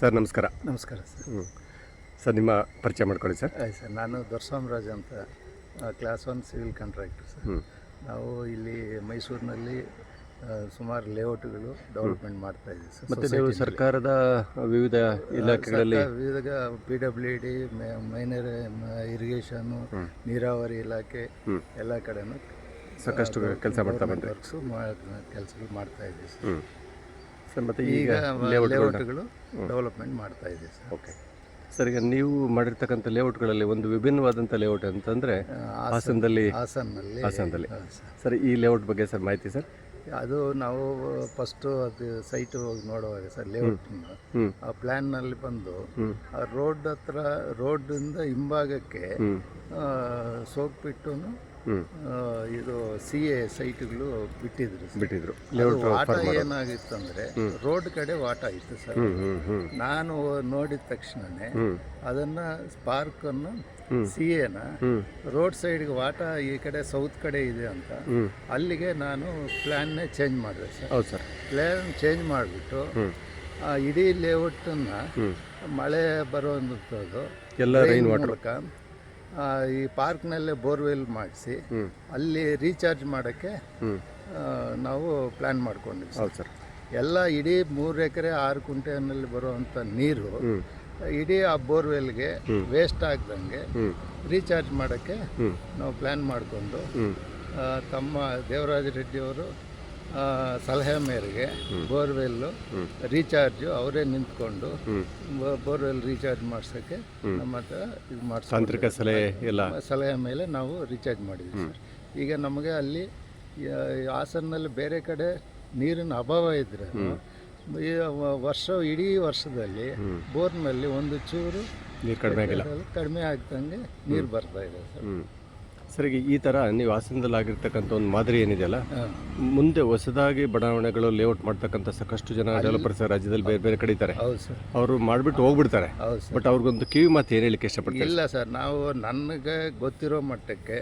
Sir ನಮಸ್ಕಾರ. ನಮಸ್ಕಾರ sir. ಹ್ಞೂ ಸರ್ ನಿಮ್ಮ ಪರಿಚಯ ಮಾಡ್ಕೊಳ್ಳಿ ಸರ್. ಆಯ್ತು ಸರ್ ನಾನು ದೊರಸ್ವಾಮರಾಜ್ ಅಂತ class one civil contractor sir. ಹ್ಞೂ ನಾವು ಇಲ್ಲಿ ಮೈಸೂರಿನಲ್ಲಿ ಸುಮಾರು ಲೇಔಟ್ಗಳು ಡೆವಲಪ್ಮೆಂಟ್ ಮಾಡ್ತಾ ಇದ್ದೀವಿ ಸರ್ ಮತ್ತು ನೀವು ಸರ್ಕಾರದ ವಿವಿಧ ಇಲಾಖೆಗಳಲ್ಲಿ ಸರ್ಕಾರ ವಿವಿಧ P W D minor irrigation ನೀರಾವರಿ ಇಲಾಖೆ. ಎಲ್ಲ ಕಡೆನೂ ಸಾಕಷ್ಟು ಕೆಲಸ ಮಾಡ್ತಾ ಬಂದ್ರಿ ವರ್ಕ್ಸು ಕೆಲಸಗಳು ಮಾಡ್ತಾ ಇದ್ದೀವಿ ಸರ್. ಹ್ಞೂ ಸರ್ ಮತ್ತು ಈಗ ಈಗ ಲೇಔಟ್ ಲೇಔಟ್ಗಳು ಡೆವಲಪ್ಮೆಂಟ್ ಮಾಡ್ತಾ ಇದೆ ಸರ್. ಓಕೆ ಸರ್ ಈಗ ನೀವು ಮಾಡಿರ್ತಕ್ಕಂಥ ಲೇಔಟ್ಗಳಲ್ಲಿ ಒಂದು ವಿಭಿನ್ನವಾದಂಥ ಲೇಔಟ್ ಅಂತಂದರೆ ಹಾಸನದಲ್ಲಿ ಹಾಸನದಲ್ಲಿ. ಹಾಸನದಲ್ಲಿ ಸರ್. ಈ ಲೇಔಟ್ ಬಗ್ಗೆ ಸರ್ ಮಾಹಿತಿ ಸರ್? ಅದು ನಾವು ಫಸ್ಟು ಅದು ಸೈಟ್ ಹೋಗಿ ನೋಡುವಾಗ ಸರ್ ಲೇಔಟ್ ಆ ಪ್ಲ್ಯಾನ್ನಲ್ಲಿ ಬಂದು ಆ ರೋಡ್ ಹತ್ರ ರೋಡಿಂದ ಹಿಂಭಾಗಕ್ಕೆ ಸೋಕ್ಬಿಟ್ಟು ಇದು ಸಿ ಎ ಸೈಟ್ಗಳು ಬಿಟ್ಟಿದ್ರು ಬಿಟ್ಟಿದ್ರು. ವಾಟ ಏನಾಗಿತ್ತು ಅಂದ್ರೆ ರೋಡ್ ಕಡೆ ವಾಟ ಇತ್ತು ಸರ್. ನಾನು ನೋಡಿದ ತಕ್ಷಣನೇ ಅದನ್ನ ಅದನ್ನು ಸ್ಪಾರ್ಕನ್ನು ಸಿ ಎನ ರೋಡ್ ಸೈಡ್ಗೆ ವಾಟ ಈ ಕಡೆ ಸೌತ್ ಕಡೆ ಇದೆ ಅಂತ ಅಲ್ಲಿಗೆ ನಾನು ಪ್ಲ್ಯಾನ್ನೇ ಚೇಂಜ್ ಮಾಡಿದೆ ಸರ್. ಹೌದು ಸರ್. ಪ್ಲ್ಯಾನ್ ಚೇಂಜ್ ಮಾಡಿಬಿಟ್ಟು ಇಡೀ ಲೇಔಟನ್ನು ಮಳೆ ಬರುವಂಥದ್ದು ಎಲ್ಲ ರೈನ್ ವಾಟರ್ ಮೂಲಕ ಈ ಪಾರ್ಕ್ನಲ್ಲೇ ಬೋರ್ವೆಲ್ ಮಾಡಿಸಿ ಅಲ್ಲಿ ರೀಚಾರ್ಜ್ ಮಾಡೋಕ್ಕೆ ನಾವು ಪ್ಲ್ಯಾನ್ ಮಾಡ್ಕೊಂಡಿದ್ವಿ ಹೌದು ಸರ್. ಎಲ್ಲ ಇಡೀ ಮೂರು ಎಕರೆ ಆರು ಕುಂಟೆನಲ್ಲಿ ಬರುವಂಥ ನೀರು ಇಡೀ ಆ ಬೋರ್ವೆಲ್ಗೆ ವೇಸ್ಟ್ ಆಗ್ದಂಗೆ ರೀಚಾರ್ಜ್ ಮಾಡೋಕ್ಕೆ ನಾವು ಪ್ಲ್ಯಾನ್ ಮಾಡಿಕೊಂಡು ತಮ್ಮ ದೇವರಾಜ ರೆಡ್ಡಿಯವರು ಸಲಹೆ ಮೇರೆಗೆ ಬೋರ್ವೆಲ್ಲು ರೀಚಾರ್ಜು ಅವರೇ ನಿಂತ್ಕೊಂಡು ಬೋರ್ವೆಲ್ ರೀಚಾರ್ಜ್ ಮಾಡ್ಸೋಕ್ಕೆ ನಮ್ಮ ಹತ್ರ ಇದು ಮಾಡಿಸ್ ತಾಂತ್ರಿಕ ಸಲಹೆ ಎಲ್ಲ. ಸಲಹೆ ಮೇಲೆ ನಾವು ರೀಚಾರ್ಜ್ ಮಾಡಿದ್ವಿ ಸರ್. ಈಗ ನಮಗೆ ಅಲ್ಲಿ ಹಾಸನಲ್ಲಿ ಬೇರೆ ಕಡೆ ನೀರಿನ ಅಭಾವ ಇದ್ದರೆ ಈ ವರ್ಷ ಇಡೀ ವರ್ಷದಲ್ಲಿ ಬೋರ್ನಲ್ಲಿ ಒಂದು ಚೂರು ನೀರು ಕಡಿಮೆ ಆಗಿಲ್ಲ. ಕಡಿಮೆ ಆಗ್ದಂಗೆ ನೀರು ಬರ್ತಾ ಇದೆ ಸರ್. ಹ್ಞೂ ಸರ್ ಈಗ ಈ ಥರ ನೀವು ಹಾಸನದಲ್ಲಿ ಆಗಿರ್ತಕ್ಕಂಥ ಒಂದು ಮಾದರಿ ಏನಿದೆಯಲ್ಲ ಮುಂದೆ ಹೊಸದಾಗಿ ಬಡಾವಣೆಗಳು ಲೇಔಟ್ ಮಾಡ್ತಕ್ಕಂಥ ಸಾಕಷ್ಟು ಜನ ಡೆವಲಪರ್ಸ್ ರಾಜ್ಯದಲ್ಲಿ ಬೇರೆ ಬೇರೆ ಕಡೆ ಇದ್ದಾರೆ. ಹೌದು ಸರ್. ಅವರು ಮಾಡಿಬಿಟ್ಟು ಹೋಗ್ಬಿಡ್ತಾರೆ. ಬಟ್ ಅವ್ರಿಗೊಂದು ಕಿವಿ ಮಾತು ಏನು ಹೇಳಿಕ್ಕೆ ಇಷ್ಟಪಡ್ತಾರೆ? ಇಲ್ಲ ಸರ್ ನಾವು ನನಗೆ ಗೊತ್ತಿರೋ ಮಟ್ಟಕ್ಕೆ.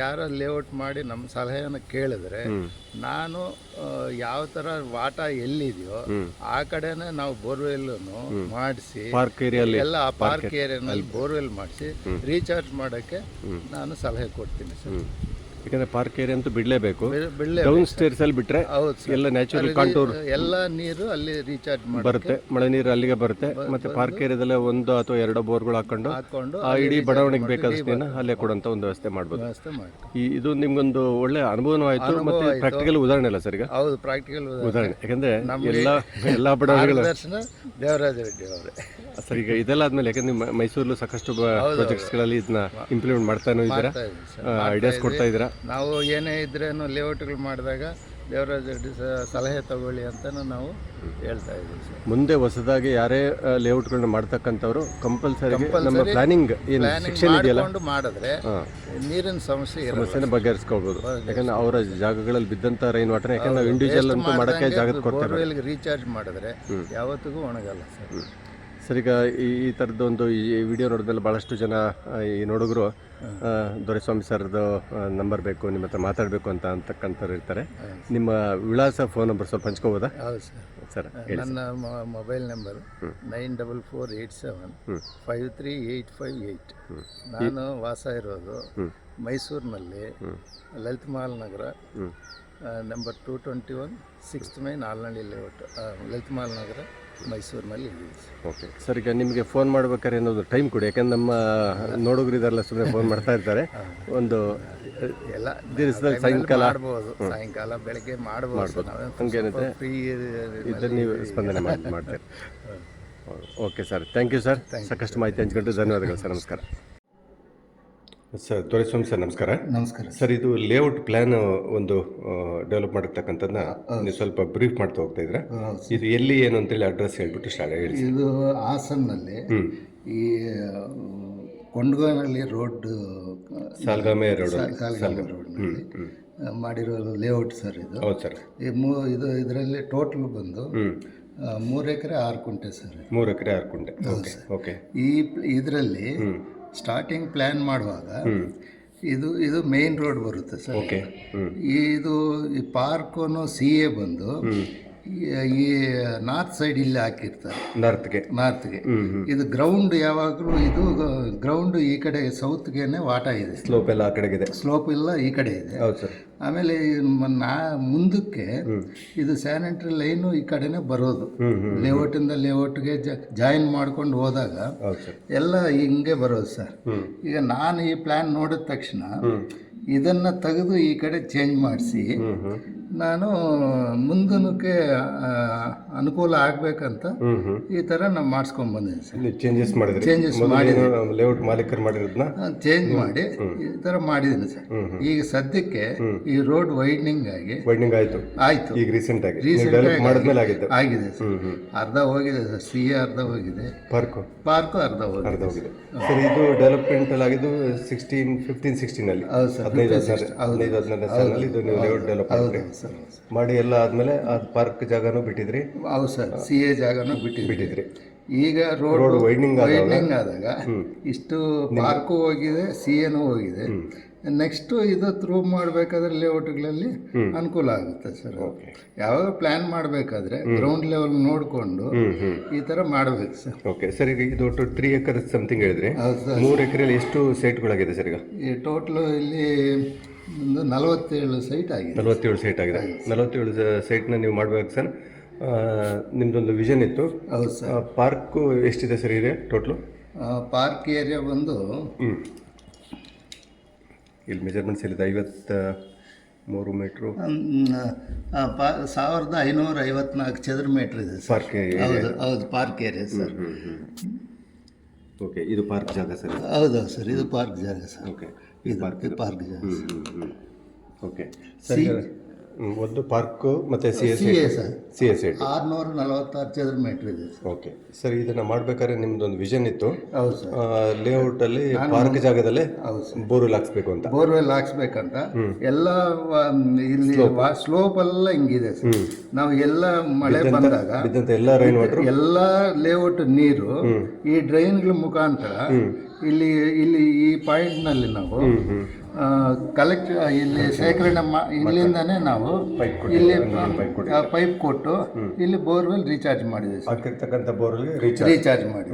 ಯಾರ ಲೇಔಟ್ ಮಾಡಿ ನಮ್ಮ ಸಲಹೆಯನ್ನು ಕೇಳಿದ್ರೆ ನಾನು ಯಾವ ಥರ ವಾಟ ಎಲ್ಲಿದೆಯೋ ಆ ಕಡೆನೇ ನಾವು ಬೋರ್ವೆಲ್ ಮಾಡಿಸಿ ಪಾರ್ಕ್ ಏರಿಯಲ್ಲಿ. ಎಲ್ಲ ಪಾರ್ಕ್ ಏರಿಯಾನಲ್ಲಿ ಬೋರ್ವೆಲ್ ಮಾಡಿಸಿ ರೀಚಾರ್ಜ್ ಮಾಡೋಕ್ಕೆ ನಾನು ಸಲಹೆ ಕೊಡ್ತೀನಿ ಸರ್. ಯಾಕಂದ್ರೆ ಪಾರ್ಕ್ ಏರಿಯಾ ಅಂತೂ ಬಿಡಲೇಬೇಕು. ಡೌನ್ ಸ್ಟೇರ್ಸ್ ಅಲ್ಲಿ ಬಿಟ್ರೆ ಹೌದು ಎಲ್ಲ ನ್ಯಾಚುರಲ್ ಕಾಂಟೂರ್ ಎಲ್ಲ ನೀರು ಅಲ್ಲಿ ರೀಚಾರ್ಜ್ ಬರುತ್ತೆ. ಮಳೆ ನೀರು ಅಲ್ಲಿಗೆ ಬರುತ್ತೆ. ಮತ್ತೆ ಪಾರ್ಕ್ ಏರಿಯಾದಲ್ಲೇ ಒಂದು ಅಥವಾ ಎರಡು ಬೋರ್ಗಳು ಹಾಕೊಂಡು ಹಾಕೊಂಡು ಆ ಇಡೀ ಬಡಾವಣೆಗೆ ಬೇಕಾದಷ್ಟು ನೀರನ್ನ ಅಲ್ಲೇ ಕೊಡುವಂತ ಒಂದು ವ್ಯವಸ್ಥೆ ಮಾಡ್ಬೋದು. ವ್ಯವಸ್ಥೆ ಮಾಡಿ ಈ ಇದು ನಿಮ್ಗೊಂದು ಒಳ್ಳೆ ಅನುಭವನೂ ಆಯ್ತು ಮತ್ತೆ ಪ್ರಾಕ್ಟಿಕಲ್ ಉದಾಹರಣೆ ಅಲ್ಲ ಸರ್ ಈಗ? ಹೌದು ಪ್ರಾಕ್ಟಿಕಲ್ ಉದಾಹರಣೆ. ಯಾಕಂದ್ರೆ ಎಲ್ಲ ಎಲ್ಲ ಬಡಾವಣೆಗಳು ದರ್ಶನ ದೇವರಾಜ ರೆಡ್ಡಿ ಅವರೇ. ಸರ್ ಈಗ ಇದೆಲ್ಲ ಆದ್ಮೇಲೆ ಯಾಕಂದ್ರೆ ನಿಮ್ಮ ಮೈಸೂರಲ್ಲೂ ಸಾಕಷ್ಟು ಪ್ರಾಜೆಕ್ಟ್ಸ್ಗಳಲ್ಲಿ ಇದನ್ನ ಇಂಪ್ಲಿಮೆಂಟ್ ಮಾಡ್ತಾನೂ ಇದ್ದೀರಾ? ಐಡಿಯಾಸ್ ಕೊಡ್ತಾ ಇದ್ದೀರಾ? ನಾವು ಏನೇ ಇದ್ರೇನು ಲೇಔಟ್ಗಳು ಮಾಡಿದಾಗ ಸ- ಸಲಹೆ ತಗೊಳ್ಳಿ ಅಂತಲೂ ನಾವು ಹೇಳ್ತಾ ಇದ್ದೀವಿ ಸರ್. ಮುಂದೆ ಹೊಸದಾಗಿ ಯಾರೇ ಲೇಔಟ್ಗಳನ್ನ ಮಾಡ್ತಕ್ಕಂಥವ್ರು ಕಂಪಲ್ಸರಿ ನಮ್ಮ ಪ್ಲಾನಿಂಗ್ ಏನು ಶಿಕ್ಷಣ ಇದೆಯಲ್ಲ? ಮಾಡಿದ್ರೆ ನೀರಿನ ಸಮಸ್ಯೆ ಸಮಸ್ಯೆನ ಬಗೆಹರಿಸ್ಕೋಬಹುದು ಯಾಕಂದ್ರೆ ಅವರ ಜಾಗಗಳಲ್ಲಿ ಬಿದ್ದಂತ ರೈನ್ ವಾಟರ್ ಯಾಕಂದ್ರೆ ನಾವು ಇಂಡಿವಿಜುವಲ್ ಅಂತೂ ಮಾಡಕ್ಕೆ ಜಾಗ ಕೊಡ್ತೇವೆ ರೀಚಾರ್ಜ್ ಮಾಡಿದ್ರೆ ಯಾವತ್ತಿಗೂ ಒಣಗಲ್ಲ ಸರ್. ಸರ್ ಈಗ ಈ ಈ ಥರದ್ದು ಒಂದು ಈ ವಿಡಿಯೋ ನೋಡಿದ್ಮೇಲೆ ಭಾಳಷ್ಟು ಜನ ಈ ನೋಡುಗರು ದೊರೆಸ್ವಾಮಿ ಸರ್ದು ನಂಬರ್ ಬೇಕು ನಿಮ್ಮ ಹತ್ರ ಮಾತಾಡಬೇಕು ಅಂತ ಅಂತಕ್ಕಂಥವ್ರು ಇರ್ತಾರೆ. ನಿಮ್ಮ ವಿಳಾಸ ಫೋನ್ ನಂಬರ್ ಸ್ವಲ್ಪ ಹಂಚ್ಕೋಬೋದಾ? ಹೌದು ಸರ್. ಸರ್ ಹೇಳಿ ನನ್ನ mobile number nine double four eight seven five three eight five eight ನಾನು ವಾಸ ಇರೋದು ಮೈಸೂರಿನಲ್ಲಿ Lalit Mahal Nagar number two twenty one sixth main Alnalli layout Lalit Mahal Nagar. ಮೈಸೂರಿನಲ್ಲಿ ಓಕೆ. ಸರ್ ಈಗ ನಿಮಗೆ ಫೋನ್ ಮಾಡ್ಬೇಕಾದ್ರೆ ಏನಾದ್ರು ಟೈಮ್ ಕೊಡಿ ಯಾಕಂದ್ರೆ ನಮ್ಮ ನೋಡುಗರು ಇದ್ದಾರಲ್ಲ ಸುಮ್ಮನೆ ಫೋನ್ ಮಾಡ್ತಾ ಇರ್ತಾರೆ. ಒಂದು ಎಲ್ಲ ದಿವಸದಲ್ಲಿ ಸಾಯಂಕಾಲ. ಮಾಡ್ಬೋದು. ಸಾಯಂಕಾಲ ಬೆಳಗ್ಗೆ ಮಾಡ್ಬೋದು. ಹಂಗೇನಿದೆ? ಇದನ್ನು ನೀವು ಸ್ಪಂದನೆ ಮಾಡಿ ಮಾಡ್ತೀರಿ. Okay sir thank you sir. ಸಾಕಷ್ಟು ಮಾಹಿತಿ ಹಂಚ್ಕೊಂಡು ಧನ್ಯವಾದಗಳು ಸರ್ ನಮಸ್ಕಾರ. ಸರ್ ದೊರೆಸ್ವಾಮಿ ಸರ್ ನಮಸ್ಕಾರ. ನಮಸ್ಕಾರ ಸರ್. ಇದು ಲೇಔಟ್ ಪ್ಲಾನ್ ಒಂದು ಡೆವಲಪ್ ಮಾಡಿರ್ತಕ್ಕಂಥದ್ದನ್ನ ನೀವು ಸ್ವಲ್ಪ ಬ್ರೀಫ್ ಮಾಡ್ತಾ ಹೋಗ್ತಾ ಇದ್ರೆ. ಇದು ಎಲ್ಲಿ ಏನು ಅಂತೇಳಿ ಅಡ್ರೆಸ್ ಹೇಳ್ಬಿಟ್ಟು ಸ್ಟಾರ್ಟ್ ಹೇಳಿ ಇದು ಹಾಸನ್ನಲ್ಲಿ ಈ ಕೊಂಡಗೋನಹಳ್ಳಿ ರೋಡ್ ಸಾಲ್ಗಾಮೆ ರೋಡ್ ಸಾಲ್ಗಾಮೆ ರೋಡ್ನಲ್ಲಿ ಮಾಡಿರೋ ಲೇಔಟ್ ಸರ್ ಇದು. ಹೌದು ಸರ್. ಈ ಮೂ ಇದು ಇದರಲ್ಲಿ ಟೋಟಲ್ ಬಂದು ಮೂರು ಎಕರೆ ಆರು ಕುಂಟೆ ಸರ್. ಮೂರು ಎಕರೆ ಆರು ಕುಂಟೆ. ಓಕೆ ಈ ಇದರಲ್ಲಿ ಸ್ಟಾರ್ಟಿಂಗ್ ಪ್ಲ್ಯಾನ್ ಮಾಡುವಾಗ ಇದು ಇದು ಮೇನ್ ರೋಡ್ ಬರುತ್ತೆ ಸರ್. ಇದು ಈ ಪಾರ್ಕೋನು ಸಿ ಎ ಬಂದು ಈ ನಾರ್ತ್ ಸೈಡ್ ಇಲ್ಲಿ ಹಾಕಿರ್ತಾರೆ. ನಾರ್ತ್ಗೆ. ನಾರ್ತ್ಗೆ. ಇದು ಗ್ರೌಂಡ್ ಯಾವಾಗಲೂ ಇದು ಗ್ರೌಂಡ್ ಈ ಕಡೆ ಸೌತ್ಗೆನೆ ವಾಟ ಇದೆ. ಸ್ಲೋಪ್ ಎಲ್ಲ ಆ ಕಡೆಗಿದೆ. ಸ್ಲೋಪ್ ಎಲ್ಲ ಈ ಕಡೆ ಇದೆ. ಹೌದು ಸರ್. ಆಮೇಲೆ ನಾ ಮುಂದಕ್ಕೆ ಇದು ಸ್ಯಾನಿಟರಿ ಲೈನು ಈ ಕಡೆನೇ ಬರೋದು. ಲೇಔಟಿಂದ ಲೇಔಟ್ಗೆ ಜಾಯಿನ್ ಮಾಡ್ಕೊಂಡು ಹೋದಾಗ ಹೌದು ಸರ್. ಎಲ್ಲ ಹಿಂಗೆ ಬರೋದು ಸರ್. ಈಗ ನಾನು ಈ ಪ್ಲ್ಯಾನ್ ನೋಡಿದ ತಕ್ಷಣ ಇದನ್ನ ತೆಗೆದು ಈ ಕಡೆ ಚೇಂಜ್ ಮಾಡಿಸಿ ನಾನು ಮುಂದನಕ್ಕೆ ಅನುಕೂಲ ಆಗ್ಬೇಕಂತ ಈ ತರ ನಾವು ಮಾಡಿಸ್ಕೊಂಡ್ ಬಂದಿದ್ದೀನಿ ಸರ್. ಮಾಡಿದ್ರೆ ಚೇಂಜಸ್ ಮಾಡಿದ್ರಿ. Changes ಲೇಔಟ್ ಮಾಲೀಕರು ಮಾಡಿರೋದನ್ನ ಚೇಂಜ್ ಮಾಡಿ ಈ ತರ ಮಾಡಿದ್ದೀನಿ ಸರ್. ಈಗ ಸದ್ಯಕ್ಕೆ ಈ ರೋಡ್ ವೈಡ್ನಿಂಗ್ ಆಗಿ ವೈಡ್ನಿಂಗ್ ಆಯ್ತು. ಆಯ್ತು. ಈಗ ರೀಸೆಂಟ್ ಆಗಿ. ರೀಸೆಂಟ್ ಮಾಡಿದ್ಮೇಲೆ ಆಗಿದೆ. ಆಗಿದೆ ಸರ್. ಅರ್ಧ ಹೋಗಿದೆ ಸರ್. ಸಿ ಅರ್ಧ ಹೋಗಿದೆ. ಪಾರ್ಕು ಪಾರ್ಕು ಅರ್ಧ ಹೋಗಿದೆ ಅರ್ಧ ಹೋಗಿದೆ. ಸರ್ ಇದು ಡೆವಲಪ್ಮೆಂಟ್ ಅಲ್ಲಿ ಆಗಿದ್ದು ಸಿಕ್ಸ್ಟೀನ್ ಫಿಫ್ಟೀನ್ ಸಿಕ್ಸ್ಟೀನ್ ಅಲ್ಲಿ. ಹೌದು ಸರ್. ಹದಿನೈದು ಹದಿನಾರು ಹದಿನೈದು ಹದಿನಾರನೇ ಸಾಲಿನಲ್ಲಿ ಇದು ನೀವು ಲೇಔಟ್ ಡೆವಲಪ್ ಸರ್ ಮಾಡಿ ಎಲ್ಲ ಆದಮೇಲೆ ಅದು ಪಾರ್ಕ್ ಜಾಗನೂ ಬಿಟ್ಟಿದ್ರಿ. ಹೌದು ಸರ್ ಸಿ ಎ ಜಾಗನೂ ಬಿಟ್ಟು ಬಿಟ್ಟಿದ್ರಿ. ಈಗ ರೋಡ್ ಆದಾಗ ವೈಡ್ನಿಂಗ್ ಆದಾಗ ಇಷ್ಟು ಪಾರ್ಕು ಹೋಗಿದೆ ಸಿ ಎನೂ ಹೋಗಿದೆ. ನೆಕ್ಸ್ಟ್ ಇದು ಥ್ರೂ ಮಾಡಬೇಕಾದ್ರೆ ಲೇಔಟ್ಗಳಲ್ಲಿ ಅನುಕೂಲ ಆಗುತ್ತೆ ಸರ್ ಯಾವಾಗ ಪ್ಲ್ಯಾನ್ ಮಾಡಬೇಕಾದ್ರೆ ಗ್ರೌಂಡ್ ಲೆವೆಲ್ ನೋಡಿಕೊಂಡು ಈ ಥರ ಮಾಡಬೇಕು ಸರ್ ಓಕೆ ಸರ್ ಈಗ ಇದು ಒಟ್ಟು ತ್ರೀ ಎಕರ್ ಸಮಥಿಂಗ್ ಹೇಳಿದ್ರೆ. ಮೂರು ಎಕರೆಯಲ್ಲಿ ಎಷ್ಟು ಸೈಟ್ಗಳಾಗಿದೆ ಸರ್ ಈಗ? ಈ ಟೋಟ್ಲು ಇಲ್ಲಿ ಒಂದು ನಲವತ್ತೇಳು ಸೈಟ್ ಆಗಿದೆ ನಲವತ್ತೇಳು ಸೈಟ್ ಆಗಿದೆ. ನಲವತ್ತೇಳು ಸೈಟ್ನ ನೀವು ಮಾಡಬೇಕು ಸರ್ ನಿಮ್ಮದೊಂದು ನಿಮ್ದೊಂದು ವಿಷನ್ ಇತ್ತು. ಹೌದು ಸರ್ ಪಾರ್ಕು ಎಷ್ಟಿದೆ ಸರ್ ಇದೆ ಟೋಟ್ಲು ಪಾರ್ಕ್ ಏರಿಯಾ ಬಂದು ಇಲ್ಲಿ ಮೆಜರ್ಮೆಂಟ್ಸ್ ಹೇಳಿದ ಐವತ್ತ ಮೂರು ಮೀಟ್ರು ಸಾವಿರದ ಐನೂರ ಐವತ್ನಾಲ್ಕು ಚದರ ಮೀಟ್ರ್ ಇದೆ ಪಾರ್ಕ್ ಹೌದು ಹೌದು ಪಾರ್ಕ್ ಏರಿಯಾ ಸರ್. ಓಕೆ ಇದು ಪಾರ್ಕ್ ಜಾಗ ಸರ್ ಹೌದು ಸರ್ ಇದು ಪಾರ್ಕ್ ಜಾಗ ಸರ್. ಓಕೆ ಇದು ಪಾರ್ಕ್ ಜಾಗ ಹ್ಞೂ ಹ್ಞೂ ಓಕೆ ಸರಿ. ಒಂದು ಪಾರ್ಕು ಮತ್ತು C S C S C S I ಆರುನೂರ ನಲವತ್ತಾರು ಚದರ ಮೀಟರ್ ಇದೆ ಓಕೆ ಸರ್ ಇದನ್ನು ಮಾಡ್ಬೇಕಾದ್ರೆ ನಿಮ್ದೊಂದು ವಿಷನ್ ಇತ್ತು. ಹೌದು ಸರ್ ಲೇಔಟಲ್ಲಿ ಪಾರ್ಕ್ ಜಾಗದಲ್ಲೇ ಬೋರ್ವೆಲ್ ಹಾಕ್ಸ್ಬೇಕು ಅಂತ. ಬೋರ್ವೆಲ್ ಹಾಕ್ಸ್ಬೇಕಂತ. ಎಲ್ಲ ಇಲ್ಲಿ ಸ್ಲೋಪ್ ಎಲ್ಲ ಹಿಂಗಿದೆ ಸರ್ ನಾವು ಎಲ್ಲ ಮಳೆ ಬಂದಾಗ ಎಲ್ಲ ರೈನ್ ವಾಟರ್ ಎಲ್ಲ ಲೇಔಟ್ ನೀರು ಈ ಡ್ರೈನ್ಗಳ ಮುಖಾಂತರ ಇಲ್ಲಿ ಇಲ್ಲಿ ಈ ಪಾಯಿಂಟ್ನಲ್ಲಿ ನಾವು ಕಲೆಕ್ಟ್ ಇಲ್ಲಿ ಶೇಖರಣೆ ಮಾ ಇಲ್ಲಿಂದಾನೇ ನಾವು ಇಲ್ಲಿ ಪೈಪ್ ಕೊಟ್ಟು ಇಲ್ಲಿ ಬೋರ್ವೆಲ್ ರೀಚಾರ್ಜ್ ಮಾಡಿದೆ ಸರ್. ಹಾಕಿರ್ತಕ್ಕಂಥ ಬೋರ್ವೆಲ್ಗೆ ರೀಚಾರ್ಜ್ ರೀಚಾರ್ಜ್ ಮಾಡಿ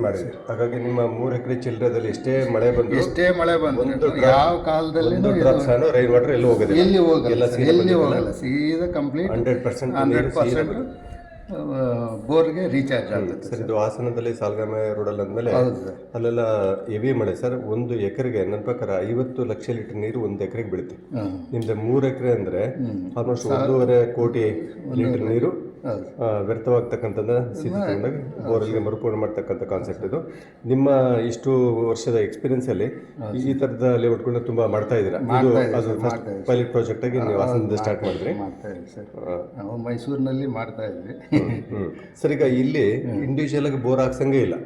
ಹಾಗಾಗಿ ನಿಮ್ಮ ಮೂರು ಎಕರೆ ಚಿಲ್ಲರದಲ್ಲಿ ಎಷ್ಟೇ ಮಳೆ ಬಂದು ಎಷ್ಟೇ ಮಳೆ ಬಂದ್ರು ಯಾವ ಕಾಲದಲ್ಲಿ ಒಂದು ಡ್ರಾಪ್ ಸಹ ರೈನ್ ವಾಟರ್ ಎಲ್ಲೂ ಹೋಗೋದಿಲ್ಲ. ಎಲ್ಲಿ ಹೋಗಲ್ಲ ಎಲ್ಲಿ ಹೋಗಲ್ಲ. ಸೀದಾ complete hundred percent hundred percent ಬೋರ್ಗೆ recharge ಆಗುತ್ತೆ ಸರ್ ಇದು ಹಾಸನದಲ್ಲಿ ಸಾಲ್ಗಾಮೆ ರೋಡಲ್ಲಿ ಅಂದಮೇಲೆ ಹೌದು ಸರ್. ಅಲ್ಲೆಲ್ಲ ಎವಿ ಮಳೆ ಸರ್. ಒಂದು ಎಕರೆಗೆ ನನ್ನ ಪ್ರಕಾರ ಐವತ್ತು ಲಕ್ಷ ಲೀಟರ್ ನೀರು ಒಂದು ಎಕರೆಗೆ ಬೀಳುತ್ತೆ. ನಿಮ್ದು ಮೂರು ಎಕರೆ ಅಂದರೆ ಆಲ್ಮೋಸ್ಟ್ ಒಂದೂವರೆ ಕೋಟಿ ಲೀಟರ್ ನೀರು ವ್ಯರ್ಥವಾಗ್ತಕ್ಕಂಥದ್ದು ಸಿದ್ಧ ತಗೊಂಡಾಗ ಮರುಪೂರ್ಣ ಮಾಡ್ತಕ್ಕಂಥ ಕಾನ್ಸೆಪ್ಟ್ ಇದು. ನಿಮ್ಮ ಇಷ್ಟು ವರ್ಷದ ಎಕ್ಸ್ಪೀರಿಯನ್ಸ್ ಅಲ್ಲಿ ಈ ಥರದ ಲೇಔಟ್ಗಳನ್ನ ತುಂಬಾ ಮಾಡ್ತಾ ಇದ್ದೀರಾ? ಇದು ಅದು ಫಸ್ಟ್ ಪೈಲಟ್ ಪ್ರಾಜೆಕ್ಟ್ ಆಗಿ ನೀವು ಹಾಸನದಿಂದ ಸ್ಟಾರ್ಟ್ ಮಾಡಿದ್ರಿ. ಮಾಡ್ತಾ ಸರ್. ನಾವು ಮೈಸೂರಿನಲ್ಲಿ ಮಾಡ್ತಾ ಇದ್ವಿ. ಸರ್ ಈಗ ಇಲ್ಲಿ ಇಂಡಿವಿಜುವಲ್ ಆಗಿ ಬೋರ್ ಹಾಕ್ಸಂಗೆ ಇಲ್ಲ.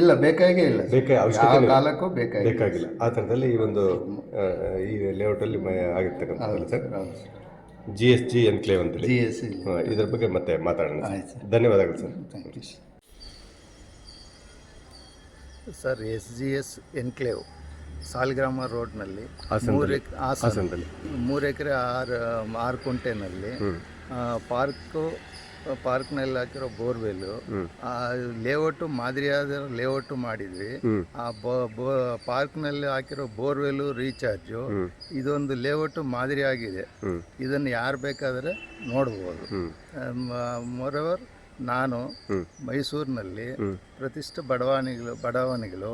ಇಲ್ಲ ಬೇಕಾಗೇ ಇಲ್ಲ ಬೇಕಾಗಿ ಅವಶ್ಯಕತೆ ಕಾಲಕ್ಕೂ ಬೇಕಾಗಿಲ್ಲ ಆ ಥರದಲ್ಲಿ ಈ ಒಂದು ಈ ಲೇಔಟಲ್ಲಿ ಆಗಿರ್ತಕ್ಕಂಥದ್ದಲ್ಲ ಆಗಿರ್ತಕ್ಕಂಥ sir. G S G enclave ಅಂತೇಳಿ. ಜಿ ಎಸ್ ಇದ್ರ ಬಗ್ಗೆ ಮತ್ತೆ ಮಾತಾಡೋಣ ಸರ್. ಧನ್ಯವಾದಗಳು sir. Thank you sir S G S enclave Salgrama ರೋಡ್ನಲ್ಲಿ ಮೂರು ಎಕರೆ ಆರು ಆರು ಕುಂಟೆನಲ್ಲಿ ಪಾರ್ಕು ಪಾರ್ಕ್ನಲ್ಲಿ ಹಾಕಿರೋ ಬೋರ್ವೆಲ್ ಆ ಲೇಔಟು ಮಾದರಿಯಾದ ಲೇಔಟು ಮಾಡಿದ್ವಿ. ಆ ಪಾರ್ಕ್ ಪಾರ್ಕ್ನಲ್ಲಿ ಹಾಕಿರೋ ಬೋರ್ವೆಲ್ ರೀಚಾರ್ಜು ಇದೊಂದು ಲೇಔಟು ಮಾದರಿ ಆಗಿದೆ ಇದನ್ನು ಯಾರು ಬೇಕಾದರೆ ನೋಡ್ಬೋದು. ಮೊರವರ್ ನಾನು ಮೈಸೂರಿನಲ್ಲಿ ಪ್ರತಿಷ್ಠ ಬಡಾವಣೆಗಳು ಬಡಾವಣೆಗಳು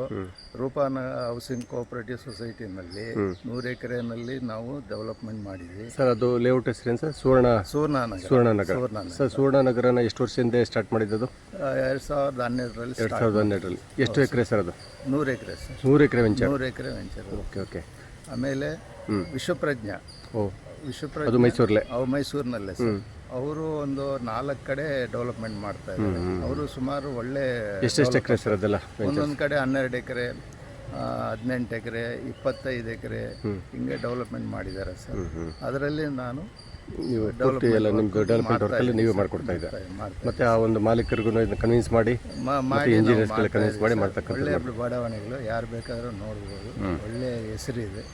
ರೂಪಾನ ಹೌಸಿಂಗ್ ಕೋಆಪರೇಟಿವ್ ಸೊಸೈಟಿನಲ್ಲಿ ನೂರು ಎಕರೆನಲ್ಲಿ ನಾವು ಡೆವಲಪ್ಮೆಂಟ್ ಮಾಡಿದ್ವಿ. ಸರ್ ಅದು ಲೇಔಟ್ ಹೆಸರೇನು ಸರ್? ಸುವರ್ಣ ಸುವರ್ಣನಗರ. ಸುವರ್ಣನಗರ. ಸರ್ ಸುವರ್ಣನಗರನ ಎಷ್ಟು ವರ್ಷದಿಂದ ಸ್ಟಾರ್ಟ್ ಮಾಡಿದ್ದು ಎರಡು ಸಾವಿರದ ಹನ್ನೆರಡರಲ್ಲಿ ಎರಡು ಸಾವಿರದ ಹನ್ನೆರಡರಲ್ಲಿ. ಎಷ್ಟು ಎಕರೆ ಸರ್ ಅದು? ನೂರು ಎಕರೆ ಸರ್. ನೂರು ಎಕರೆ ವೆಂಚರ್? ನೂರು ಎಕರೆ ವೆಂಚರ್. Okay okay. ಆಮೇಲೆ ವಿಶ್ವಪ್ರಜ್ಞಾ. ಓ. ವಿಶ್ವಪ್ರಜ್ಞಾ ಅದು ಮೈಸೂರಲ್ಲೇ? ಅವು ಮೈಸೂರಿನಲ್ಲೇ ಸರ್. ಅವರು ಒಂದು ನಾಲ್ಕು ಕಡೆ ಡೆವಲಪ್ಮೆಂಟ್ ಮಾಡ್ತಾ ಇದ್ದಾರೆ. ಅವರು ಸುಮಾರು ಒಳ್ಳೆ ಎಷ್ಟೆಷ್ಟು ಎಕರೆ ಸರ್ ಅದೆಲ್ಲ ಒಂದೊಂದು ಕಡೆ ಹನ್ನೆರಡು ಎಕರೆ ಹದಿನೆಂಟು ಎಕರೆ ಇಪ್ಪತ್ತೈದು ಎಕರೆ ಹಿಂಗೆ ಡೆವಲಪ್ಮೆಂಟ್ ಮಾಡಿದ್ದಾರೆ ಸರ್. ಅದರಲ್ಲಿ ನಾನು ನೀವು ಪೂರ್ತಿ ಎಲ್ಲ ನಿಮ್ಗೆ ಡೆವಲಪ್ಮೆಂಟ್ ವರ್ಕಲ್ಲಿ ನೀವೇ ಮಾಡ್ಕೊಡ್ತಾ ಇದ್ದಾರೆ? ಮತ್ತೆ ಆ ಒಂದು ಮಾಲೀಕರಿಗೂ ಇದನ್ನ ಕನ್ವಿನ್ಸ್ ಮಾಡಿ ಇಂಜಿನಿಯರ್ಸ್ಗೆಲ್ಲ ಕನ್ವಿನ್ಸ್ ಮಾಡಿ ಒಳ್ಳೆ ಮಾಡ್ತಕ್ಕಂಥ ಬಡಾವಣೆಗಳು ಯಾರು ಬೇಕಾದರೂ ನೋಡ್ಬೋದು. ಒಳ್ಳೆ ಹೆಸರಿದೆ ಇದೆ.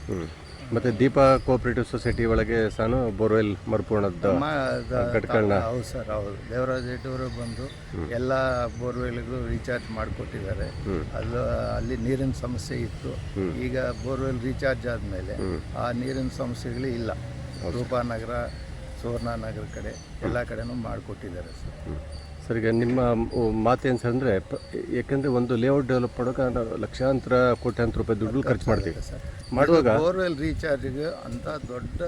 ಮತ್ತೆ ದೀಪಾ ಕೋಆಪರೇಟಿವ್ ಸೊಸೈಟಿ ಒಳಗೆ ಸಾನು ಬೋರ್ವೆಲ್ ಮರುಪೂರ್ಣದ ಘಟಕಗಳನ್ನ? ಹೌದು ಸರ್ ಹೌದು. ದೇವರಾಜ್ ಅವರು ಬಂದು ಎಲ್ಲ ಬೋರ್ವೆಲ್ಗೂ ರೀಚಾರ್ಜ್ ಮಾಡಿಕೊಟ್ಟಿದ್ದಾರೆ. ಅದು ಅಲ್ಲಿ ನೀರಿನ ಸಮಸ್ಯೆ ಇತ್ತು. ಈಗ ಬೋರ್ವೆಲ್ ರೀಚಾರ್ಜ್ ಆದಮೇಲೆ ಆ ನೀರಿನ ಸಮಸ್ಯೆಗಳು ಇಲ್ಲ. ರೂಪಾನಗರ ಸುವರ್ಣನಗರ ಕಡೆ ಎಲ್ಲ ಕಡೆನೂ ಮಾಡಿಕೊಟ್ಟಿದ್ದಾರೆ ಸರ್. ಸರ್ ಈಗ ನಿಮ್ಮ ಏನು ಸರ್ ಅಂದರೆ ಯಾಕಂದರೆ ಒಂದು ಲೇಔಟ್ ಡೆವಲಪ್ ಮಾಡೋಕೆ ನಾವು ಲಕ್ಷಾಂತರ ಕೋಟ್ಯಾಂತರ ರೂಪಾಯಿ ದುಡ್ಡು ಖರ್ಚು ಮಾಡ್ತೀವಿ. ಸರ್. ಮಾಡುವಾಗ ಬೋರ್ವೆಲ್ ರೀಚಾರ್ಜ್ಗೆ ಅಂತ ದೊಡ್ಡ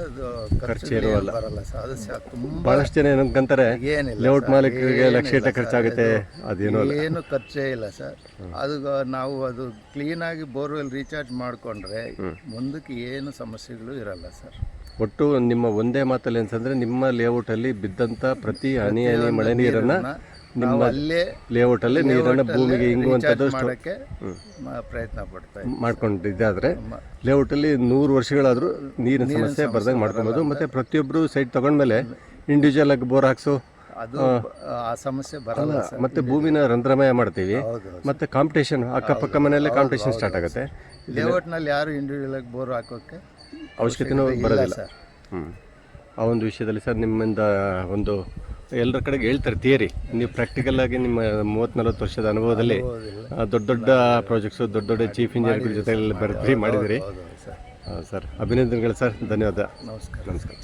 ಖರ್ಚು ಬರಲ್ಲ ಸರ್. ಅದು ತುಂಬಾ ಭಾಳಷ್ಟು ಜನ ಏನಂತಾರೆ ಏನಿಲ್ಲ ಲೇಔಟ್ ಮಾಲೀಕರಿಗೆ ಲಕ್ಷ ಖರ್ಚಾಗುತ್ತೆ ಅದೇನು ಏನು ಖರ್ಚೇ ಇಲ್ಲ ಸರ್. ಅದು ನಾವು ಅದು ಕ್ಲೀನಾಗಿ ಬೋರ್ವೆಲ್ ರೀಚಾರ್ಜ್ ಮಾಡಿಕೊಂಡ್ರೆ ಮುಂದಕ್ಕೆ ಏನು ಸಮಸ್ಯೆಗಳು ಇರಲ್ಲ ಸರ್. ಒಟ್ಟು ನಿಮ್ಮ ಒಂದೇ ಮಾತಲ್ಲಿ ಅಂತಂದರೆ ನಿಮ್ಮ ಲೇಔಟಲ್ಲಿ ಬಿದ್ದಂಥ ಪ್ರತಿ ಹನಿ ಹನಿ ಮಳೆ ನೀರನ್ನ ನಿಮ್ಮ ಲೇಔಟ್ ಲೇಔಟಲ್ಲಿ ನೀರನ್ನು ಭೂಮಿಗೆ ಇಂಗುವಂಥದ್ದು ಮಾಡೋಕ್ಕೆ ಪ್ರಯತ್ನ ಪಡ್ತಾ ಮಾಡ್ಕೊಂಡಿದ್ದಾದ್ರೆ ಮಾಡ್ಕೊಂಡಿದ್ದಾದ್ರೆ ಲೇಔಟಲ್ಲಿ ನೂರು ವರ್ಷಗಳಾದರೂ ನೀರಿನ ಸಮಸ್ಯೆ ಬರ್ದಂಗೆ ಮಾಡ್ಕೊಬೋದು. ಮತ್ತೆ ಪ್ರತಿಯೊಬ್ಬರು ಸೈಟ್ ತೊಗೊಂಡ್ಮೇಲೆ ಇಂಡಿವಿಜುವಲ್ ಆಗಿ ಬೋರ್ ಹಾಕ್ಸು. ಅದು ಆ ಸಮಸ್ಯೆ ಬರಲ್ಲ ಮತ್ತೆ ಭೂಮಿನ ರಂಧ್ರಮಯ ಮಾಡ್ತೀವಿ. ಮತ್ತೆ ಮತ್ತು ಕಾಂಪಿಟೇಷನ್ ಅಕ್ಕಪಕ್ಕ ಮನೆಯಲ್ಲೇ ಕಾಂಪಿಟೇಷನ್ ಸ್ಟಾರ್ಟ್ ಆಗುತ್ತೆ. ಲೇಔಟ್ನಲ್ಲಿ ಯಾರು ಇಂಡಿವಿಜುವಲ್ ಆಗಿ ಬೋರ್ ಹಾಕೋಕ್ಕೆ? ಅವಶ್ಯಕತೆನೂ ಬರೋದಿಲ್ಲ ಸರ್. ಹ್ಞೂ ಆ ಒಂದು ವಿಷಯದಲ್ಲಿ ಸರ್ ನಿಮ್ಮಿಂದ ಒಂದು ಎಲ್ಲರ ಕಡೆಗೆ ಹೇಳ್ತಾರೆ ಥಿಯರಿ. ನೀವು ಪ್ರಾಕ್ಟಿಕಲ್ ಆಗಿ ನಿಮ್ಮ ಮೂವತ್ತು ನಲ್ವತ್ತು ವರ್ಷದ ಅನುಭವದಲ್ಲಿ ಆ, ದೊಡ್ಡ ದೊಡ್ಡ ಪ್ರಾಜೆಕ್ಟ್ಸ್ ದೊಡ್ಡ ದೊಡ್ಡ ಚೀಫ್ ಇಂಜಿನಿಯರ್ಗಳ ಜೊತೆ ಬರ್ತೀರಿ ಮಾಡಿದಿರಿ. ಸರ್. ಅಭಿನಂದನೆಗಳು ಸರ್. ಧನ್ಯವಾದ. ನಮಸ್ಕಾರ. ನಮಸ್ಕಾರ.